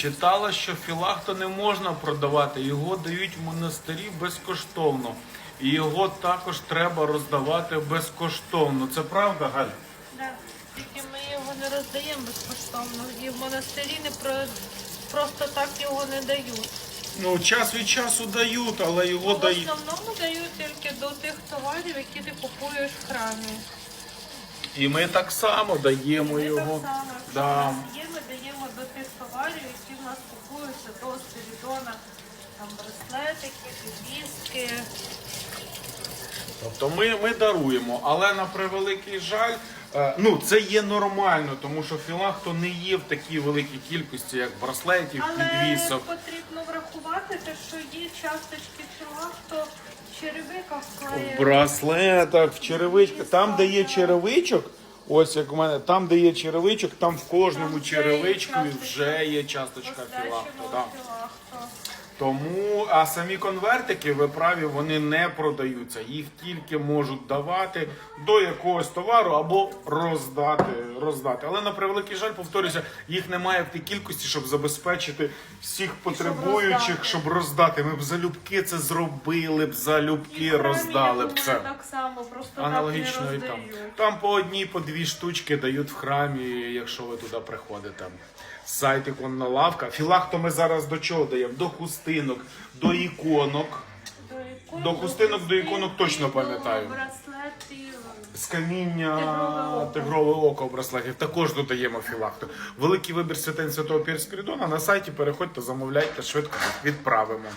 Читала, що філахто не можна продавати, його дають в монастирі безкоштовно. І його також треба роздавати безкоштовно. Це правда, Галь? Да. Тільки ми його не роздаємо безкоштовно. І в монастирі не про... просто так його не дають. Ну, час від часу дають, але його В дають. основному дають тільки до тих товарів, які ти купуєш в храмі. І ми так само даємо Ми його. так само, якщо Да. в нас є, тих товарів, які в нас купуються до Спірідона. Там браслетики, підвіски. Тобто ми, ми даруємо, але на превеликий жаль, е, ну це є нормально, тому що філахто не є в такій великій кількості, як браслетів, Але підвісок. потрібно врахувати те, що є часточки філахто в черевиках В браслетах, в черевичках. Там, де є черевичок, ось як у мене, там, де є черевичок, там в кожному Там вже є черевичку часточка. вже є часточка філахто. Да. Тому, а самі конвертики, ви праві, вони не продаються. Їх тільки можуть давати до якогось товару або роздати. роздати. Але на превеликий жаль, повторюся, їх немає в тій кількості, щоб забезпечити всіх потребуючих, щоб роздати. Ми б залюбки це зробили б, залюбки роздали б це. Так само, просто Аналогічно і там. Там по одній, по дві штучки дають в храмі, якщо ви туди приходите. Сайт іконна лавка. Філахто ми зараз до чого даємо? До хустинок, до іконок. ікон, До хустинок, до іконок точно пам'ятаю. До браслетів. З каміння Тигрове око. браслетів також додаємо філахто. Великий вибір святень святого Пірскрідона на сайті переходьте, замовляйте, швидко відправимо.